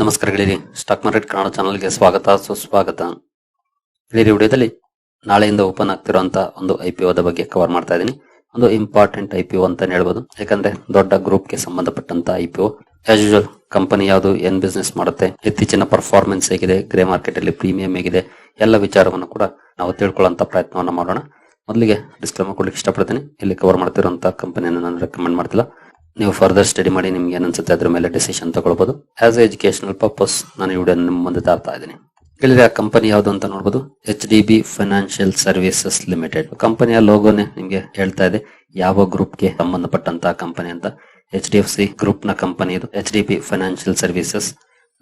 ನಮಸ್ಕಾರ ಗೆಳೆಯರಿ, stock market Kannada ಚಾನಲ್ಗೆ ಸ್ವಾಗತ, ಸುಸ್ವಾಗತ. ಗೆಳೆಯರಿ, ವಿಡಿಯೋದಲ್ಲಿ ನಾಳೆಯಿಂದ ಓಪನ್ ಆಗ್ತಿರುವಂತ ಒಂದು ಐ ಪಿ ಒದ ಬಗ್ಗೆ ಕವರ್ ಮಾಡ್ತಾ ಇದ್ದೀನಿ. ಒಂದು ಇಂಪಾರ್ಟೆಂಟ್ ಐ ಪಿ ಒ ಅಂತ ಹೇಳ್ಬೋದು. ಯಾಕಂದ್ರೆ ದೊಡ್ಡ ಗ್ರೂಪ್ಗೆ ಸಂಬಂಧಪಟ್ಟಂತ I P O as usual company ಯಾವುದು, ಏನ್ ಬಿಸ್ನೆಸ್ ಮಾಡುತ್ತೆ, ಇತ್ತೀಚಿನ ಪರ್ಫಾರ್ಮೆನ್ಸ್ ಹೇಗಿದೆ ಗ್ರೇ ಮಾರ್ಕೆಟ್ ಅಲ್ಲಿ ಪ್ರೀಮಿಯಂ ಹೇಗಿದೆ, ಎಲ್ಲ ವಿಚಾರವನ್ನು ಕೂಡ ನಾವು ತಿಳ್ಕೊಳ್ಳುವಂತ ಪ್ರಯತ್ನವನ್ನು ಮಾಡೋಣ. ಮೊದಲಿಗೆ ಡಿಸ್ಕ್ಲೇಮರ್ ಕೊಡ್ಲಿಕ್ಕೆ ಇಷ್ಟಪಡ್ತೀನಿ. ಇಲ್ಲಿ ಕವರ್ ಮಾಡ್ತಿರುವಂತಹ ಕಂಪನಿಯನ್ನು ನಾನು ರೆಕಮೆಂಡ್ ಮಾಡ್ತಿಲ್ಲ. ನೀವು ಫರ್ದರ್ ಸ್ಟಡಿ ಮಾಡಿ ನಿಮ್ಗೆ ಏನನ್ಸುತ್ತೆ ಅದ್ರ ಮೇಲೆ ಡಿಸಿಷನ್ ತಗೊಳ್ಬಹುದು ಆಸ್ ಎ ಎಜುಕೇಶನಲ್ ಪರ್ಪಸ್ ನಾನು ಈ ವಿಡಿಯೋ ನಿಮ್ಮ ಮುಂದೆ ತರ್ತಾ ಇದ್ದೀನಿ. ಹೇಳಿದ್ರೆ ಆ ಕಂಪನಿ ಯಾವುದು ಅಂತ ನೋಡಬಹುದು H D B financial services limited ಕಂಪನಿಯ ಲೋಗೋನೆ ನಿಮ್ಗೆ ಹೇಳ್ತಾ ಇದೆ. ಯಾವ ಗ್ರೂಪ್ಗೆ ಸಂಬಂಧಪಟ್ಟಂತ ಕಂಪನಿ ಅಂತ. ಎಚ್ ಡಿ ಎಫ್ ಸಿ ಗ್ರೂಪ್ನ ಕಂಪನಿ ಇದು. H D B financial services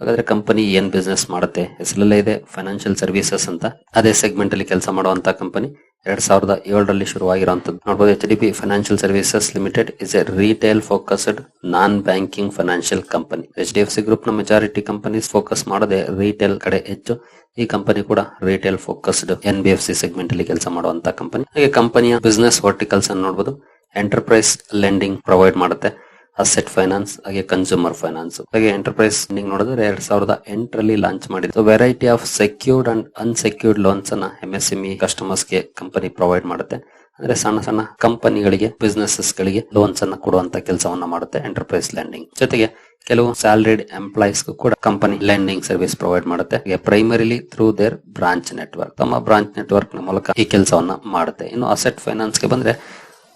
ಹಾಗಾದ್ರೆ ಕಂಪನಿ ಏನ್ ಬಿಸ್ನೆಸ್ ಮಾಡುತ್ತೆ? ಹೆಸರಲ್ಲೇ ಇದೆ ಫೈನಾನ್ಷಿಯಲ್ ಸರ್ವಿಸಸ್ ಅಂತ. ಅದೇ ಸೆಗ್ಮೆಂಟ್ ಅಲ್ಲಿ ಕೆಲಸ ಮಾಡುವಂತ ಕಂಪನಿ ಎರಡ್ ಸಾವಿರದ ಏಳರಲ್ಲಿ ಶುರುವಾಗಿರುವಂತದ್ದು ನೋಡಬಹುದು H D P financial services limited is a retail focused non banking financial company H D F C ಗ್ರೂಪ್ನ ಮೆಜಾರಿಟಿ ಕಂಪನೀಸ್ ಫೋಕಸ್ ಮಾಡದೆ ರಿಟೇಲ್ ಕಡೆ ಹೆಚ್ಚು. ಈ ಕಂಪನಿ ಕೂಡ retail focused N B F C segment ಅಲ್ಲಿ ಕೆಲಸ ಮಾಡುವಂತ ಕಂಪನಿ ಹಾಗೆ ಕಂಪನಿಯ ಬಿಸ್ನೆಸ್ ವರ್ಟಿಕಲ್ಸ್ ಅನ್ನು ನೋಡಬಹುದು ಎಂಟರ್ಪ್ರೈಸ್ ಲೆಂಡಿಂಗ್ ಪ್ರೊವೈಡ್ ಮಾಡುತ್ತೆ. ಅಸೆಟ್ ಫೈನಾನ್ಸ್ ಹಾಗೆ ಕನ್ಸ್ಯೂಮರ್ ಫೈನಾನ್ಸ್ ಹಾಗೆ ಎಂಟರ್ಪ್ರೈಸ್ ನೋಡಿದ್ರೆ ಎರಡ್ ಸಾವಿರದ ಎಂಟರಲ್ಲಿ ಲಾಂಚ್ ಮಾಡಿದ್ದು. Variety of secured and unsecured loans ಅನ್ನ ಎಂ ಎಸ್ ಎಂಇ ಕಸ್ಟಮರ್ಸ್ಗೆ ಕಂಪನಿ ಪ್ರೊವೈಡ್ ಮಾಡುತ್ತೆ. ಅಂದ್ರೆ ಸಣ್ಣ ಸಣ್ಣ ಕಂಪನಿಗಳಿಗೆ ಬಿಸ್ನೆಸಸ್ ಗಳಿಗೆ ಲೋನ್ಸ್ ಅನ್ನ ಕೊಡುವಂತ ಕೆಲಸವನ್ನ ಮಾಡುತ್ತೆ ಎಂಟರ್ಪ್ರೈಸ್ ಲ್ಯಾಂಡಿಂಗ್ ಜೊತೆಗೆ ಕೆಲವು ಸ್ಯಾಲರಿಡ್ ಎಂಪ್ಲಾಯೀಸ್ ಕೂಡ ಕಂಪನಿ ಲ್ಯಾಂಡಿಂಗ್ ಸರ್ವಿಸ್ ಪ್ರೊವೈಡ್ ಮಾಡುತ್ತೆ. Primarily through their branch network ತಮ್ಮ ಬ್ರಾಂಚ್ ನೆಟ್ವರ್ಕ್ನ ಮೂಲಕ ಈ ಕೆಲಸವನ್ನ ಮಾಡುತ್ತೆ. ಇನ್ನು ಅಸೆಟ್ ಫೈನಾನ್ಸ್ಗೆ ಬಂದ್ರೆ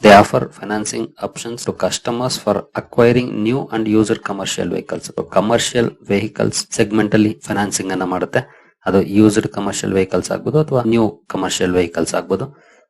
They offer financing options to customers for acquiring new and used commercial vehicles. So, commercial vehicles segmentally financing ಅನ್ನ ಮಾಡುತ್ತೆ ಅದು ಯೂಸ್ಡ್ ಕಮರ್ಷಿಯಲ್ ವೆಹಿಕಲ್ಸ್ ಆಗ್ಬೋದು ಅಥವಾ ನ್ಯೂ ಕಮರ್ಷಿಯಲ್ ವೆಹಿಕಲ್ಸ್ ಆಗ್ಬೋದು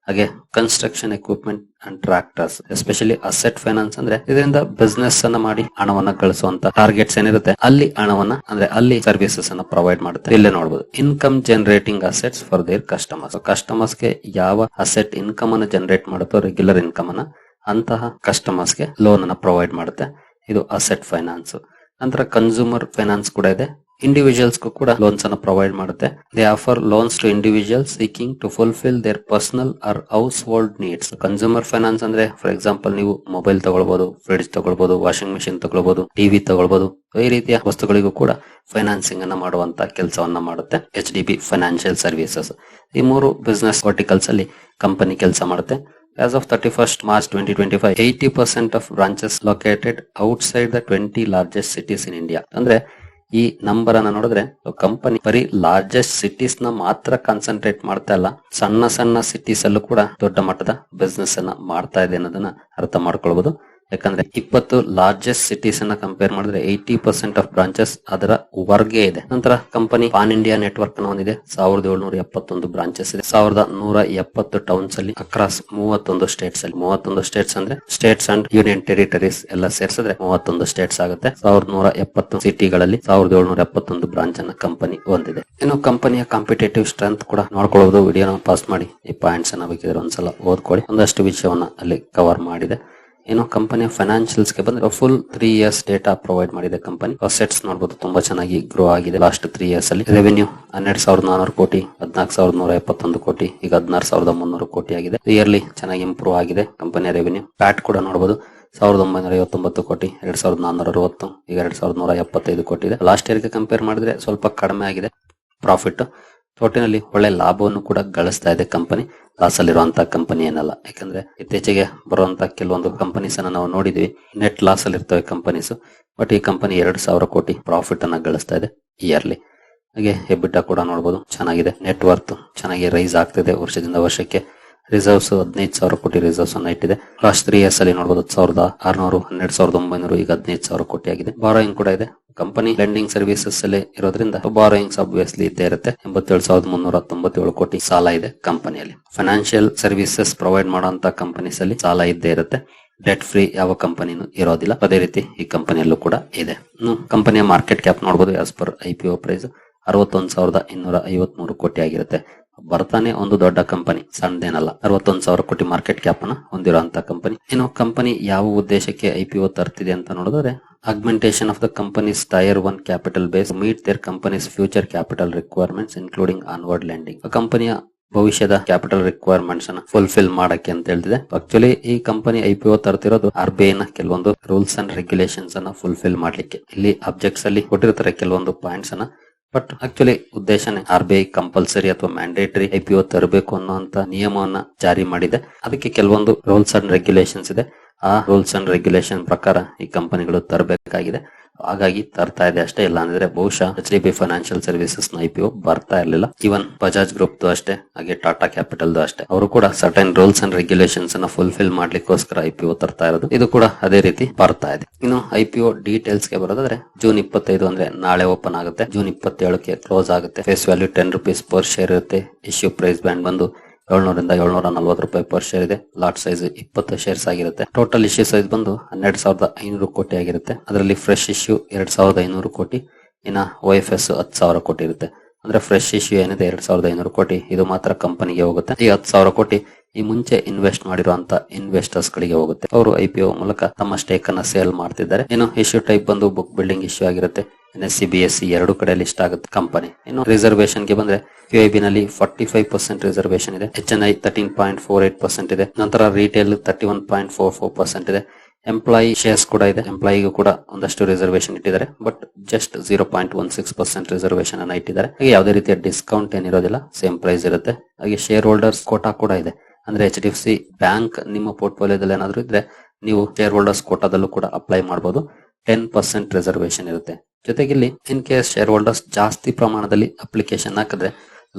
ಹಾಗೆ construction equipment and tractors especially asset finance ಅಂದ್ರೆ ಇದರಿಂದ business ಅನ್ನ ಮಾಡಿ ಹಣವನ್ನ ಗಳಿಸುವಂತ ಟಾರ್ಗೆಟ್ಸ್ ಏನಿರುತ್ತೆ, ಅಲ್ಲಿ ಹಣವನ್ನ ಅಂದ್ರೆ ಅಲ್ಲಿ ಸರ್ವಿಸಸ್ ಅನ್ನ ಪ್ರೊವೈಡ್ ಮಾಡುತ್ತೆ. ಇಲ್ಲೇ ನೋಡಬಹುದು income generating assets for their customers ಕಸ್ಟಮರ್ಸ್ಗೆ ಯಾವ ಅಸೆಟ್ ಇನ್ಕಮ್ ಅನ್ನ ಜನರೇಟ್ ಮಾಡುತ್ತೋ ರೆಗ್ಯುಲರ್ ಇನ್ಕಮ್ ಅನ್ನ ಅಂತಹ ಕಸ್ಟಮರ್ಸ್ಗೆ ಲೋನ್ ಅನ್ನ ಪ್ರೊವೈಡ್ ಮಾಡುತ್ತೆ. ಇದು ಅಸೆಟ್ ಫೈನಾನ್ಸ್ ನಂತರ ಕನ್ಸ್ಯೂಮರ್ ಫೈನಾನ್ಸ್ ಕೂಡ ಇದೆ. ಇಂಡಿವಿಜುವಲ್ಸ್ ಕೂಡ ಲೋನ್ಸ್ ಅನ್ನ ಪ್ರೊವೈಡ್ ಮಾಡುತ್ತೆ. They offer loans to individual seeking to fulfil their personal or household needs consumer finance ಅಂದ್ರೆ ಫಾರ್ ಎಕ್ಸಾಂಪಲ್ ನೀವು ಮೊಬೈಲ್ ತಗೊಳ್ಬಹುದು ಫ್ರಿಡ್ಜ್ ತಗೊಳ್ಬಹುದು ವಾಷಿಂಗ್ ಮಿಷಿನ್ ತಗೊಳ್ಬಹುದು ಟಿವಿ ತಗೊಳ್ಬಹುದು ಈ ರೀತಿಯ ವಸ್ತುಗಳಿಗೂ ಕೂಡ ಫೈನಾನ್ಸಿಂಗ್ ಅನ್ನ ಮಾಡುವಂತ ಕೆಲಸವನ್ನ ಮಾಡುತ್ತೆ. H D B financial services ಈ ಮೂರು ಬಿಸ್ನೆಸ್ ವರ್ಟಿಕಲ್ಸ್ ಅಲ್ಲಿ ಕಂಪನಿ ಕೆಲಸ ಮಾಡುತ್ತೆ. As of 31st March 2025, 80% of branches located outside the 20 largest cities in India. ಅಂದ್ರೆ ಈ ನಂಬರ್ ಅನ್ನ ನೋಡಿದ್ರೆ ಕಂಪನಿ ಬರೀ ಲಾರ್ಜೆಸ್ಟ್ ಸಿಟೀಸ್ನ ಮಾತ್ರ ಕಾನ್ಸಂಟ್ರೇಟ್ ಮಾಡ್ತಾ ಇಲ್ಲ. ಸಣ್ಣ ಸಣ್ಣ ಸಿಟೀಸ್ ಅಲ್ಲೂ ಕೂಡ ದೊಡ್ಡ ಮಟ್ಟದ ಬಿಸ್ನೆಸ್ ಅನ್ನ ಮಾಡ್ತಾ ಇದೆ ಅನ್ನೋದನ್ನ ಅರ್ಥ ಮಾಡ್ಕೊಳ್ಬಹುದು ಯಾಕಂದ್ರೆ ಇಪ್ಪತ್ತು ಲಾರ್ಜೆಸ್ಟ್ ಸಿಟೀಸ್ ಅನ್ನ ಕಂಪೇರ್ ಮಾಡಿದ್ರೆ ಏಯ್ಟಿ ಪರ್ಸೆಂಟ್ ಆಫ್ ಬ್ರಾಂಚಸ್ ಅದರ ವರ್ಗೆ ಇದೆ. ನಂತರ ಕಂಪನಿ ಪಾನ್ ಇಂಡಿಯಾ ನೆಟ್ವರ್ಕ್ ಅನ್ನು ಹೊಂದಿದೆ ಸಾವಿರದ ಏಳ್ನೂರ ಎಪ್ಪತ್ತೊಂದು ಬ್ರಾಂಚಸ್ ಇದೆ. ಸಾವಿರದ ನೂರ ಎಪ್ಪತ್ತು ಟೌನ್ಸ್ ಅಲ್ಲಿ ಅಕ್ರಾಸ್ ಮೂವತ್ತೊಂದು ಸ್ಟೇಟ್ಸ್ ಅಲ್ಲಿ. ಮೂವತ್ತೊಂದು ಸ್ಟೇಟ್ಸ್ ಅಂದ್ರೆ ಸ್ಟೇಟ್ಸ್ ಅಂಡ್ ಯೂನಿಯನ್ ಟೆರಿಟರೀಸ್ ಎಲ್ಲ ಸೇರಿಸಿದ್ರೆ ಮೂವತ್ತೊಂದು ಸ್ಟೇಟ್ಸ್ ಆಗುತ್ತೆ. ಸಾವಿರದ ನೂರ ಎಪ್ಪತ್ತು ಸಿಟಿಗಳಲ್ಲಿ ಸಾವಿರದ ಏಳ್ನೂರ ಎಪ್ಪತ್ತೊಂದು ಬ್ರಾಂಚ್ ಅನ್ನ ಕಂಪನಿ ಹೊಂದಿದೆ ಇನ್ನು ಕಂಪನಿಯ ಕಾಂಪಿಟೇಟಿವ್ ಸ್ಟ್ರೆಂತ್ ಕೂಡ ನೋಡ್ಕೊಳ್ಳೋದು ವಿಡಿಯೋನ ಪಾಸ್ ಮಾಡಿ. ಈ ಪಾಯಿಂಟ್ಸ್ ಅನ್ನ ಬೇಕಿದ್ರೆ ಒಂದ್ಸಲ ಓದ್ಕೊಳ್ಳಿ. ಒಂದಷ್ಟು ವಿಷಯವನ್ನ ಅಲ್ಲಿ ಕವರ್ ಮಾಡಿದೆ. ಏನು ಕಂಪನಿಯ ಫೈನಾನ್ಷಿಯಲ್ಸ್ಗೆ ಬಂದ್ರೆ full three years data provide ಮಾಡಿದೆ ಕಂಪನಿ ಅಸೆಟ್ಸ್ ನೋಡಬಹುದು ತುಂಬಾ ಚೆನ್ನಾಗಿ ಗ್ರೋ ಆಗಿದೆ ಲಾಸ್ಟ್ ತ್ರೀ ಇಯರ್ಸ್ ಅಲ್ಲಿ. ರೆವೆನ್ಯೂ ಹನ್ನೆರಡು ಸಾವಿರದ ನಾನೂರು ಕೋಟಿ, ಹದಿನಾಲ್ಕು ಸಾವಿರದ ನೂರ ಎಪ್ಪತ್ತೊಂದು ಕೋಟಿ, ಈಗ ಹದಿನಾರು ಸಾವಿರದ ಮುನ್ನೂರು ಕೋಟಿ ಆಗಿದೆ. ಇಯರ್ಲಿ ಚೆನ್ನಾಗಿ ಇಂಪ್ರೂವ್ ಆಗಿದೆ ಕಂಪನಿಯ ರೆವೆನ್ಯೂ ಪ್ಯಾಟ್ ಕೂಡ ನೋಡಬಹುದು ಸಾವಿರದ ಒಂಬೈನೂರ ಐವತ್ತೊಂಬತ್ತು ಕೋಟಿ, ಎರಡ್ ಸಾವಿರದ ನಾನ್ನೂರ ಅರವತ್ತು, ಈಗ ಎರಡ್ ಸಾವಿರದ ನೂರ ಎಪ್ಪತ್ತೈದು ಕೋಟಿ ಇದೆ. ಲಾಸ್ಟ್ ಇಯರ್ಗೆ ಕಂಪೇರ್ ಮಾಡಿದ್ರೆ ಸ್ವಲ್ಪ ಕಡಿಮೆ ಆಗಿದೆ. ಪ್ರಾಫಿಟ್ ಒಟ್ಟಿನಲ್ಲಿ ಒಳ್ಳೆ ಲಾಭವನ್ನು ಕೂಡ ಗಳಿಸ್ತಾ ಇದೆ ಕಂಪನಿ ಲಾಸ್ ಅಲ್ಲಿರುವಂತಹ ಕಂಪನಿ ಏನಲ್ಲ. ಯಾಕಂದ್ರೆ ಇತ್ತೀಚೆಗೆ ಬರುವಂತಹ ಕೆಲವೊಂದು ಕಂಪನೀಸ್ ಅನ್ನ ನಾವು ನೋಡಿದ್ವಿ. ನೆಟ್ ಲಾಸ್ ಅಲ್ಲಿ ಇರ್ತವೆ ಕಂಪನೀಸ್ ಬಟ್ ಈ ಕಂಪನಿ ಎರಡು ಸಾವಿರ ಕೋಟಿ ಪ್ರಾಫಿಟ್ ಅನ್ನ ಗಳಿಸ್ತಾ ಇದೆ ಇಯರ್ಲಿ ಹಾಗೆ ಹೆಬ್ಬಿಟ್ಟ ಕೂಡ ನೋಡಬಹುದು ಚೆನ್ನಾಗಿದೆ. ನೆಟ್ವರ್ತ್ ಚೆನ್ನಾಗಿ ರೈಸ್ ಆಗ್ತಿದೆ ವರ್ಷದಿಂದ ವರ್ಷಕ್ಕೆ. ರಿಸರ್ವ್ಸ್ ಹದಿನೈದು ಸಾವಿರ ಕೋಟಿ ರಿಸರ್ವ್ಸ್ ಅನ್ನ ಇಟ್ಟಿದೆ. ಲಾಸ್ಟ್ ತ್ರೀ ಇಯರ್ಸ್ ಅಲ್ಲಿ ನೋಡಬಹುದು ಸಾವಿರದ ಆರ್ನೂರು, ಹನ್ನೆರಡು ಸಾವಿರದ ಒಂಬೈನೂರು, ಈಗ ಹದಿನೈದು ಸಾವಿರ ಕೋಟಿ ಆಗಿದೆ. ಬಾರೋಯಿಂಗ್ ಕೂಡ ಇದೆ. ಕಂಪನಿ ಲೆಂಡಿಂಗ್ ಸರ್ವಿಸಸ್ ಅಲ್ಲಿ ಇರೋದ್ರಿಂದ ಬಾರೋಯಿಂಗ್ಸ್ ಅಬ್ವಿಯಸ್ಲಿ ಇದ್ದೇ ಇರುತ್ತೆ. ಎಂಬತ್ತೇಳು ಸಾವಿರದ ಮುನ್ನೂರ ತೊಂಬತ್ತೇಳು ಕೋಟಿ ಸಾಲ ಇದೆ ಕಂಪನಿಯಲ್ಲಿ ಫೈನಾನ್ಷಿಯಲ್ ಸರ್ವಿಸಸ್ ಪ್ರೊವೈಡ್ ಮಾಡುವಂತ ಕಂಪನೀಸ್ ಅಲ್ಲಿ ಸಾಲ ಇದ್ದೇ ಇರುತ್ತೆ. ಡೆಟ್ ಫ್ರೀ ಯಾವ ಕಂಪನಿನೂ ಇರೋದಿಲ್ಲ. ಅದೇ ರೀತಿ ಈ ಕಂಪನಿಯಲ್ಲೂ ಕೂಡ ಇದೆ. ಕಂಪನಿಯ ಮಾರ್ಕೆಟ್ ಕ್ಯಾಪ್ ನೋಡಬಹುದು as per I P O price ಅರವತ್ತೊಂದು ಸಾವಿರದ ಇನ್ನೂರ ಐವತ್ಮೂರು ಕೋಟಿ ಆಗಿರುತ್ತೆ. ಬರ್ತಾನೆ ಒಂದು ದೊಡ್ಡ ಕಂಪನಿ, ಸಣ್ಣದೇನಲ್ಲ, ಅರವತ್ತೊಂದು ಸಾವಿರ ಕೋಟಿ ಮಾರ್ಕೆಟ್ ಕ್ಯಾಪ್ ಅನ್ನ ಹೊಂದಿರುವಂತ ಕಂಪನಿ. ಇನ್ನು ಕಂಪನಿ ಯಾವ ಉದ್ದೇಶಕ್ಕೆ ಐಪಿಒ ತರ್ತಿದೆ ಅಂತ ನೋಡಿದ್ರೆ augmentation of the companies tier one capital base meet their companies future capital requirements including onward lending ಕಂಪನಿಯ ಭವಿಷ್ಯದ ಕ್ಯಾಪಿಟಲ್ ರಿಕ್ವೈರ್ಮೆಂಟ್ಸ್ ಅನ್ನ ಫುಲ್ಫಿಲ್ ಮಾಡಕ್ಕೆ ಅಂತ ಹೇಳ್ತಿದೆ. ಆಕ್ಚುಲಿ ಈ ಕಂಪನಿ ಐ ತರ್ತಿರೋದು ಆರ್ ಬಿ ಐ ನ ಕೆಲವೊಂದು ರೂಲ್ಸ್ ಅಂಡ್ ರೆಗ್ಯುಲೇಷನ್ಸ್ ಅನ್ನ ಫುಲ್ಫಿಲ್ ಮಾಡ್ಲಿಕ್ಕೆ. ಇಲ್ಲಿ ಅಬ್ಜೆಕ್ಟ್ಸ್ ಅಲ್ಲಿ ಕೊಟ್ಟಿರ್ತಾರೆ ಕೆಲವೊಂದು ಪಾಯಿಂಟ್ಸ್ ಅನ್ನ. ಬಟ್ ಆಕ್ಚುಲಿ ಉದ್ದೇಶನೇ ಆರ್ ಬಿ ಐ ಕಂಪಲ್ಸರಿ ಅಥವಾ ಮ್ಯಾಂಡೇಟರಿ ಐ ಪಿ ತರಬೇಕು ಅನ್ನೋಂತ ನಿಯಮವನ್ನ ಜಾರಿ ಮಾಡಿದೆ. ಅದಕ್ಕೆ ಕೆಲವೊಂದು ರೂಲ್ಸ್ ಅಂಡ್ ರೆಗ್ಯುಲೇಷನ್ಸ್ ಇದೆ. ಆ ರೂಲ್ಸ್ ಅಂಡ್ ರೆಗ್ಯುಲೇಷನ್ ಪ್ರಕಾರ ಈ ಕಂಪನಿಗಳು ತರಬೇಕಾಗಿದೆ. ಹಾಗಾಗಿ ತರ್ತಾ ಇದೆ ಅಷ್ಟೇ. ಇಲ್ಲ ಅಂದ್ರೆ ಬಹುಶಃ ಎಚ್ ಡಿ ಬಿ ಫೈನಾನ್ಷಿಯಲ್ ಸರ್ವಿಸಸ್ನ ಐಪಿಒ ಬರ್ತಾ ಇರಲಿಲ್ಲ. ಇವನ್ ಬಜಾಜ್ ಗ್ರೂಪ್ ಅಷ್ಟೇ, ಹಾಗೆ ಟಾಟಾ ಕ್ಯಾಪಿಟಲ್ ದು ಅಷ್ಟೇ. ಅವರು ಕೂಡ ಸರ್ಟನ್ ರೂಲ್ಸ್ ಅಂಡ್ ರೆಗ್ಯುಲೇಷನ್ಸ್ ಅನ್ನ ಫುಲ್ಫಿಲ್ ಮಾಡ್ಲಿಕ್ಕೋಸ್ಕರ ಐಪಿಒ ತರ್ತಾ ಇರೋದು. ಇದು ಕೂಡ ಅದೇ ರೀತಿ ಬರ್ತಾ ಇದೆ. ಇನ್ನು ಐಪಿಒ ಡೀಟೇಲ್ಸ್ಗೆ ಬರೋದಾದ್ರೆ ಜೂನ್ ಇಪ್ಪತ್ತೈದು ಅಂದ್ರೆ ನಾಳೆ ಓಪನ್ ಆಗುತ್ತೆ. ಜೂನ್ ಇಪ್ಪತ್ತೇಳಕ್ಕೆ ಕ್ಲೋಸ್ ಆಗುತ್ತೆ. Face value ten rupees per share ಇರುತ್ತೆ. ಇಶ್ಯೂ ಪ್ರೈಸ್ ಬ್ಯಾಂಡ್ ಬಂದು ಏಳ್ನೂರಿಂದ ಏಳ್ನೂರ ನಲ್ವತ್ತು ರೂಪಾಯಿ ಪರ್ ಶೇರ್ ಇದೆ. ಲಾಟ್ ಸೈಜ್ ಇಪ್ಪತ್ತು ಶೇರ್ಸ್ ಆಗಿರುತ್ತೆ. ಟೋಟಲ್ ಇಶ್ಯೂ ಸೈಜ್ ಬಂದು ಹನ್ನೆರಡು ಸಾವಿರದ ಐನೂರು ಕೋಟಿ ಆಗಿರುತ್ತೆ. ಅದರಲ್ಲಿ ಫ್ರೆಶ್ ಇಶ್ಯೂ ಎರಡ್ ಸಾವಿರದ ಐನೂರು ಕೋಟಿ, ಇನ್ನ ಎಸ್ ಹತ್ತು ಸಾವಿರ ಕೋಟಿ ಇರುತ್ತೆ. ಅಂದ್ರೆ ಫ್ರೆಶ್ ಇಶ್ಯೂ ಏನಿದೆ, ಎರಡ್ ಸಾವಿರದ ಐನೂರು ಕೋಟಿ. ಇದು ಮಾತ್ರ ಕಂಪನಿಗೆ ಹೋಗುತ್ತೆ. ಈ ಹತ್ತು ಸಾವಿರ ಕೋಟಿ ಈ ಮುಂಚೆ ಇನ್ವೆಸ್ಟ್ ಮಾಡಿರುವಂತ ಇನ್ವೆಸ್ಟರ್ಸ್ ಗಳಿಗೆ ಹೋಗುತ್ತೆ. ಅವರು ಐ ಮೂಲಕ ತಮ್ಮ ಸ್ಟೇಕ್ ಅನ್ನ ಸೇಲ್ ಮಾಡ್ತಿದ್ದಾರೆ. ಇನ್ನು ಇಶ್ಯೂ ಟೈಪ್ ಬಂದು ಬುಕ್ ಬಿಲ್ಡಿಂಗ್ ಇಶ್ಯೂ ಆಗಿರುತ್ತೆ. N S C B S C ಎರಡು ಕಡೆ ಲಿಸ್ಟ್ ಆಗುತ್ತೆ ಕಂಪನಿ ಇನ್ನು ರಿಸರ್ವೇಶನ್ಗೆ ಬಂದ್ರೆ ಕ್ಯೂ ಐ ಬಿ ನಲ್ಲಿ ಫಾರ್ಟಿ ಫೈವ್ ಪರ್ಸೆಂಟ್ ರಿಸರ್ವೇಶನ್ ಇದೆ. H N I thirteen point four eight percent ಇದೆ. ನಂತರ retail thirty one point four four percent ಇದೆ. ಎಂಪ್ಲಾಯಿ ಶೇರ್ಸ್ ಕೂಡ ಇದೆ. ಎಂಪ್ಲಾಯಿಗೂ ಕೂಡ ಒಂದಷ್ಟು ರಿಸರ್ವೇಶನ್ ಇಟ್ಟಿದ್ದಾರೆ. But just zero point one six percent reservation ಅನ್ನ ಇಟ್ಟಿದ್ದಾರೆ. ಹಾಗೆ ಯಾವುದೇ ರೀತಿಯ ಡಿಸ್ಕೌಂಟ್ ಏನಿರೋದಿಲ್ಲ ಸೇಮ್ ಪ್ರೈಸ್ ಇರುತ್ತೆ. ಹಾಗೆ ಶೇರ್ ಹೋಲ್ಡರ್ಸ್ ಕೋಟಾ ಕೂಡ ಇದೆ. ಅಂದ್ರೆ H D F C bank ನಿಮ್ಮ ಪೋರ್ಟ್ಫೋಲಿಯೋದಲ್ಲಿ ಏನಾದರೂ ಇದ್ರೆ ನೀವು ಶೇರ್ ಹೋಲ್ಡರ್ಸ್ ಕೋಟಾದಲ್ಲೂ ಕೂಡ ಅಪ್ಲೈ ಮಾಡಬಹುದು ಟೆನ್ ಪರ್ಸೆಂಟ್ ರಿಸರ್ವೇಶನ್ ಇರುತ್ತೆ. ಜೊತೆಗೆ ಇಲ್ಲಿ ಇನ್ ಕೇಸ್ ಶೇರ್ ಹೋಲ್ಡರ್ಸ್ ಜಾಸ್ತಿ ಪ್ರಮಾಣದಲ್ಲಿ ಅಪ್ಲಿಕೇಶನ್ ಹಾಕಿದ್ರೆ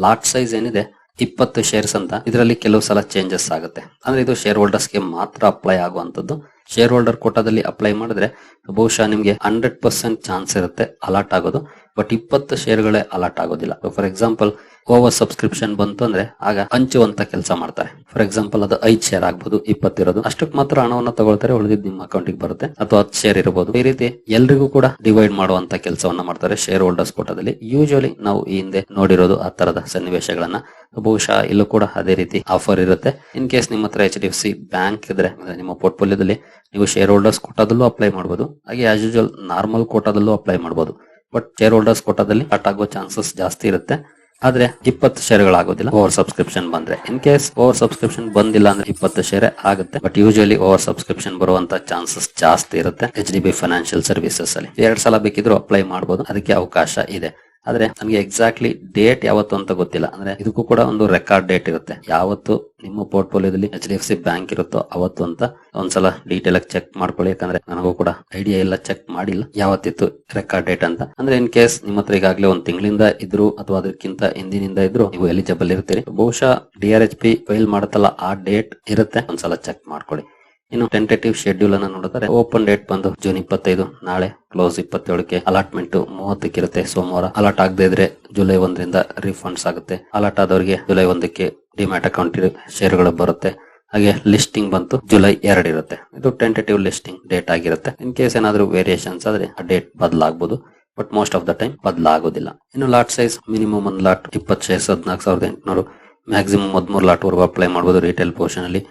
ಲಾಟ್ ಸೈಜ್ ಏನಿದೆ ಇಪ್ಪತ್ತು ಶೇರ್ಸ್ ಅಂತ. ಇದರಲ್ಲಿ ಕೆಲವು ಸಲ ಚೇಂಜಸ್ ಆಗುತ್ತೆ. ಅಂದ್ರೆ ಇದು ಶೇರ್ ಹೋಲ್ಡರ್ಸ್ಗೆ ಮಾತ್ರ ಅಪ್ಲೈ ಆಗುವಂತದ್ದು ಶೇರ್ ಹೋಲ್ಡರ್ ಕೋಟಾದಲ್ಲಿ ಅಪ್ಲೈ ಮಾಡಿದ್ರೆ ಬಹುಶಃ ನಿಮ್ಗೆ ಹಂಡ್ರೆಡ್ ಪರ್ಸೆಂಟ್ ಚಾನ್ಸ್ ಇರುತ್ತೆ ಅಲಾಟ್ ಆಗೋದು. ಬಟ್ ಇಪ್ಪತ್ತು ಶೇರ್ಗಳೇ ಅಲಾಟ್ ಆಗೋದಿಲ್ಲ. ಫಾರ್ ಎಕ್ಸಾಂಪಲ್ ಓವರ್ ಸಬ್ಸ್ಕ್ರಿಪ್ಷನ್ ಬಂತು ಅಂದ್ರೆ ಆಗ ಹಂಚುವಂತ ಕೆಲಸ ಮಾಡ್ತಾರೆ. ಫಾರ್ ಎಕ್ಸಾಂಪಲ್ ಅದು ಐದ್ ಶೇರ್ ಆಗ್ಬಹುದು ಇಪ್ಪತ್ತಿರೋದು. ಅಷ್ಟಕ್ಕೆ ಮಾತ್ರ ಹಣವನ್ನು ತಗೊಳ್ತಾರೆ, ಉಳಿದಿದ್ದು ನಿಮ್ಮ ಅಕೌಂಟಿಗೆ ಬರುತ್ತೆ. ಅಥವಾ ಹತ್ತು ಶೇರ್ ಇರಬಹುದು ಈ ರೀತಿ ಎಲ್ರಿಗೂ ಕೂಡ ಡಿವೈಡ್ ಮಾಡುವಂತ ಕೆಲಸವನ್ನ ಮಾಡ್ತಾರೆ ಶೇರ್ ಹೋಲ್ಡರ್ಸ್ ಕೋಟದಲ್ಲಿ ಯೂಶಲಿ ನಾವು ಈ ಹಿಂದೆ ನೋಡಿರೋದು ಆ ತರದ ಸನ್ನಿವೇಶಗಳನ್ನ. ಬಹುಶಃ ಇಲ್ಲೂ ಕೂಡ ಅದೇ ರೀತಿ ಆಫರ್ ಇರುತ್ತೆ. ಇನ್ ಕೇಸ್ ನಿಮ್ಮ ಹತ್ರ H D F C bank ಇದ್ರೆ ನಿಮ್ಮ ಪೋರ್ಟ್ಫೋಲಿಯೋದಲ್ಲಿ ನೀವು ಶೇರ್ ಹೋಲ್ಡರ್ಸ್ ಕೋಟಾದಲ್ಲೂ ಅಪ್ಲೈ ಮಾಡಬಹುದು ಹಾಗೆ ಆಸ್ ಯೂಶುವಲ್ ನಾರ್ಮಲ್ ಕೋಟಾದಲ್ಲೂ ಅಪ್ಲೈ ಮಾಡಬಹುದು ಬಟ್ ಶೇರ್ ಹೋಲ್ಡರ್ಸ್ ಕೋಟಾದಲ್ಲಿ ಕಟ್ ಆಗೋ ಚಾನ್ಸಸ್ ಜಾಸ್ತಿ ಇರುತ್ತೆ. ಆದ್ರೆ ಇಪ್ಪತ್ತು ಶೇರ್ಗಳಾಗೋದಿಲ್ಲ ಓವರ್ ಸಬ್ಸ್ಕ್ರಿಪ್ಷನ್ ಬಂದ್ರೆ. ಇನ್ ಕೇಸ್ ಓವರ್ ಸಬ್ಸ್ಕ್ರಿಪ್ಷನ್ ಬಂದಿಲ್ಲ ಅಂದ್ರೆ ಇಪ್ಪತ್ತು ಶೇರ್ ಆಗುತ್ತೆ. ಬಟ್ ಯೂಶಲಿ ಓವರ್ ಸಬ್ಸ್ಕ್ರಿಪ್ಷನ್ ಬರುವಂತ ಚಾನ್ಸಸ್ ಜಾಸ್ತಿ ಇರುತ್ತೆ. H D B financial services ಅಲ್ಲಿ. ಎರಡ್ ಸಲ ಬೇಕಿದ್ರು ಅಪ್ಲೈ ಮಾಡಬಹುದು ಅದಕ್ಕೆ ಅವಕಾಶ ಇದೆ. ಆದ್ರೆ ನಮಗೆ ಎಕ್ಸಾಕ್ಟ್ಲಿ ಡೇಟ್ ಯಾವತ್ತು ಅಂತ ಗೊತ್ತಿಲ್ಲ. ಅಂದ್ರೆ ಇದಕ್ಕೂ ಕೂಡ ಒಂದು ರೆಕಾರ್ಡ್ ಡೇಟ್ ಇರುತ್ತೆ. ಯಾವತ್ತು ನಿಮ್ಮ ಪೋರ್ಟ್ಫೋಲಿಯೋದಲ್ಲಿ H D F C bank ಇರುತ್ತೋ ಅವತ್ತು ಅಂತ ಒಂದ್ಸಲ ಡೀಟೇಲ್ ಆಗಿ ಚೆಕ್ ಮಾಡ್ಕೊಳ್ಳಿ. ಯಾಕಂದ್ರೆ ನನಗೂ ಕೂಡ ಐಡಿಯಾ ಎಲ್ಲ ಚೆಕ್ ಮಾಡಿಲ್ಲ. ಯಾವತ್ತಿತ್ತು ರೆಕಾರ್ಡ್ ಡೇಟ್ ಅಂತ. ಅಂದ್ರೆ ಇನ್ ಕೇಸ್ ನಿಮ್ಮ ಹತ್ರ ಈಗಾಗಲೇ ಒಂದ್ ತಿಂಗಳಿಂದ ಇದ್ರು ಅಥವಾ ಅದಕ್ಕಿಂತ ಹಿಂದಿನಿಂದ ಇದ್ರು ನೀವು ಎಲಿಜಿಬಲ್ ಇರ್ತೀರಿ ಬಹುಶಃ D R H P file ಮಾಡುತ್ತಲ್ಲ, ಆ ಡೇಟ್ ಇರುತ್ತೆ. ಒಂದ್ಸಲ ಚೆಕ್ ಮಾಡ್ಕೊಳ್ಳಿ. ಇನ್ನು ಟೆಂಟೇಟಿವ್ ಶೆಡ್ಯೂಲ್ ಅನ್ನ ನೋಡಿದ್ರೆ ಓಪನ್ ಡೇಟ್ ಬಂದು ಜೂನ್ ಇಪ್ಪತ್ತೈದು, ನಾಳೆ ಕ್ಲೋಸ್ ಇಪ್ಪತ್ತೇಳಕ್ಕೆ ಅಲಾಟ್ಮೆಂಟ್ ಮೂವತ್ತಕ್ಕೆ ಇರುತ್ತೆ ಸೋಮವಾರ. ಅಲಾಟ್ ಆಗದೆ ಇದ್ರೆ ಜುಲೈ ಒಂದರಿಂದ ರಿಫಂಡ್ಸ್ ಆಗುತ್ತೆ. ಅಲಾಟ್ ಆದವರಿಗೆ ಜುಲೈ ಒಂದಕ್ಕೆ ಡಿಮ್ಯಾಟ್ ಅಕೌಂಟ್ ಶೇರ್ಗಳು ಬರುತ್ತೆ. ಹಾಗೆ ಲಿಸ್ಟಿಂಗ್ ಬಂತು ಜುಲೈ ಎರಡ್ ಇರುತ್ತೆ. ಇದು ಟೆಂಟೇಟಿವ್ ಲಿಸ್ಟಿಂಗ್ ಡೇಟ್ ಆಗಿರುತ್ತೆ. ಇನ್ ಕೇಸ್ ಏನಾದ್ರು ವೇರಿಯೇಷನ್ಸ್ ಆದ್ರೆ ಆ ಡೇಟ್ ಬದಲಾಗಬಹುದು but most of the time ಬದಲಾಗೋದಿಲ್ಲ. ಇನ್ನು ಲಾಟ್ ಸೈಜ್ ಮಿನಿಮಮ್ ಒಂದು ಲಾಟ್ ಇಪ್ಪತ್ತು ಶೇರ್ಸ್ ಹದಿನಾಲ್ಕು ಸಾವಿರದ ಎಂಟುನೂರು ಮ್ಯಾಕ್ಸಿಮಮ್ ಹದಿಮೂರು ಲಾಟ್ ವರೆಗೂ ಅಪ್ಲೈ ಮಾಡಬಹುದು ರಿಟೇಲ್ ಪೋರ್ಷನ್ ಅಲ್ಲಿ.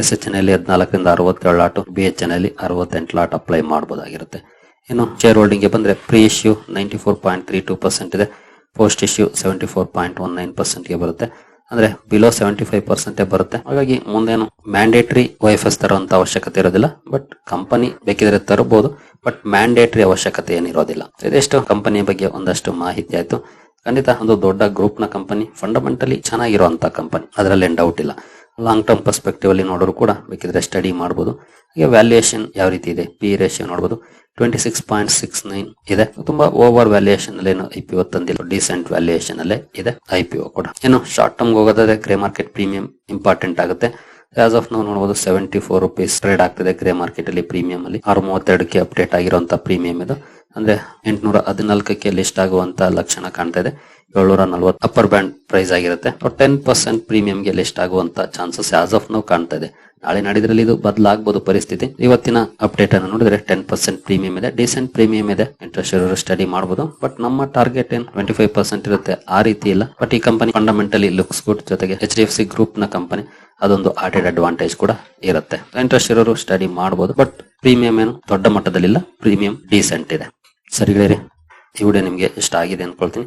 ಎಸ್ ಎಚ್ ಎನ್ ಅಲ್ಲಿ ಹದಿನಾಲ್ಕರಿಂದ ಅರವತ್ತೇಳು ಲಾಟು ಬಿ ಎಚ್ ಎನ್ ಅಲ್ಲಿ ಅರವತ್ತೆಂಟು ಲಾಟ್ ಅಪ್ಲೈ ಮಾಡಬಹುದಾಗಿರುತ್ತೆ. ಇನ್ನು ಶೇರ್ ಹೋಲ್ಡಿಂಗ್ಗೆ ಬಂದ್ರೆ pre issue ninety four point three two percent ಇದೆ post issue seventy four point one nine ಪರ್ಸೆಂಟ್ಗೆ ಬರುತ್ತೆ. ಅಂದ್ರೆ ಬಿಲೋ ಸೆವೆಂಟಿ ಫೈವ್ ಪರ್ಸೆಂಟ್ ಬರುತ್ತೆ. ಹಾಗಾಗಿ ಮುಂದೇನು ಮ್ಯಾಂಡೇಟರಿ ವೈಫ್ ಎಸ್ ತರುವಂತ ಅವಶ್ಯಕತೆ ಇರೋದಿಲ್ಲ ಬಟ್ ಕಂಪನಿ ಬೇಕಿದ್ರೆ ತರಬಹುದು ಬಟ್ ಮ್ಯಾಂಡೇಟರಿ ಅವಶ್ಯಕತೆ ಏನಿರೋದಿಲ್ಲ ಇದೆಷ್ಟು ಕಂಪನಿಯ ಬಗ್ಗೆ ಒಂದಷ್ಟು ಮಾಹಿತಿ ಆಯ್ತು. ಖಂಡಿತ ಒಂದು ದೊಡ್ಡ ಗ್ರೂಪ್ನ ಕಂಪನಿ ಫಂಡಮೆಂಟಲಿ ಚೆನ್ನಾಗಿರುವಂತ ಕಂಪನಿ ಅದರಲ್ಲಿ ಡೌಟ್ ಇಲ್ಲ. ಲಾಂಗ್ ಟರ್ಮ್ ಪರ್ಸ್ಪೆಕ್ಟಿವ್ ಅಲ್ಲಿ ನೋಡೋರು ಕೂಡ ಬೇಕಿದ್ರೆ ಸ್ಟಡಿ ಮಾಡಬಹುದು ಹಾಗೆ ವ್ಯಾಲ್ಯೂಯೇಷನ್ ಯಾವ ರೀತಿ ಇದೆ? ಪಿ ರೇಷಿಯೋ ನೋಡಬಹುದು twenty six point six nine ಇದೆ. ತುಂಬಾ ಓವರ್ ವ್ಯಾಲ್ಯೂಯೇಷನ್ ಅಲ್ಲಿ I P O decent valuation ಅಲ್ಲೇ ಇದೆ ಐ ಕೂಡ. ಏನು ಶಾರ್ಟ್ ಟರ್ಮ್ ಹೋಗೋದಾದ್ರೆ ಗ್ರೇ ಮಾರ್ಕೆಟ್ ಪ್ರೀಮಿಯಂ ಇಂಪಾರ್ಟೆಂಟ್ ಆಗುತ್ತೆ. ಆಸ್ ಆಫ್ ನಾವು ನೋಡಬಹುದು ಸೆವೆಂಟಿ ಫೋರ್ ರುಪೀಸ್ ಟ್ರೇಡ್ ಆಗ್ತಿದೆ ಗ್ರೇ ಮಾರ್ಕೆಟ್ ಅಲ್ಲಿ ಪ್ರೀಮಿಯಂ ಅಲ್ಲಿ. ಆರು ಮೂವತ್ತೆರಡಕ್ಕೆ ಅಪ್ಡೇಟ್ ಆಗಿರುವಂತಹ ಪ್ರೀಮಿಯಂ ಇದು. ಅಂದ್ರೆ ಎಂಟುನೂರ ಹದಿನಾಲ್ಕಕ್ಕೆ ಲಿಸ್ಟ್ ಆಗುವಂತ ಲಕ್ಷಣ ಕಾಣ್ತಾ ಇದೆ. ಏಳ್ನೂರ ನಲ್ವತ್ತು ಅಪ್ಪರ್ ಬ್ಯಾಂಡ್ ಪ್ರೈಸ್ ಆಗಿರುತ್ತೆ ಟೆನ್ ಪರ್ಸೆಂಟ್ ಪ್ರೀಮಿಯಂಗೆ ಲಿಸ್ಟ್ ಆಗುವಂತ ಚಾನ್ಸಸ್ ಆಸ್ ಆಫ್ ನಾವು ಕಾಣ್ತಾ ಇದೆ. ನಾಳೆ ನಾಡಿದ್ರಲ್ಲಿ ಇದು ಬದಲಾಗಬಹುದು ಪರಿಸ್ಥಿತಿ. ಇವತ್ತಿನ ಅಪ್ಡೇಟ್ ಅನ್ನು ನೋಡಿದ್ರೆ ಟೆನ್ ಪರ್ಸೆಂಟ್ ಪ್ರೀಮಿಯಂ ಇದೆ. ಡಿಸೆಂಟ್ ಪ್ರೀಮಿಯಂ ಇದೆ. ಇಂಟ್ರೆಸ್ಟ್ ಇರೋರು ಸ್ಟಡಿ ಮಾಡಬಹುದು ಬಟ್ ನಮ್ಮ ಟಾರ್ಗೆಟ್ ಏನ್? ಟ್ವೆಂಟಿ ಫೈವ್ ಪರ್ಸೆಂಟ್ ಇರುತ್ತೆ. ಆ ರೀತಿ ಇಲ್ಲ. ಬಟ್ ಈ ಕಂಪನಿ ಫಂಡಮೆಂಟಲಿ ಲುಕ್ಸ್ ಗುಡ್ ಜೊತೆಗೆ ಎಚ್ ಡಿ ಎಫ್ ಸಿ ಗ್ರೂಪ್ನ ಕಂಪನಿ ಅದೊಂದು ಆಡೆಡ್ ಅಡ್ವಾಂಟೇಜ್ ಕೂಡ ಇರುತ್ತೆ. ಇಂಟ್ರೆಸ್ಟ್ ಇರೋರು ಸ್ಟಡಿ ಮಾಡಬಹುದು ಬಟ್ ಪ್ರೀಮಿಯಂ ಏನು? ದೊಡ್ಡ ಮಟ್ಟದಲ್ಲಿಲ್ಲ. ಪ್ರೀಮಿಯಂ ಡೀಸೆಂಟ್ ಇದೆ. ಸರಿ ಗೆಳೆಯರಿ, ಈ ವಿಡಿಯೋ ನಿಮಗೆ ಇಷ್ಟ ಆಗಿದೆ ಅನ್ಕೊಳ್ತೀನಿ.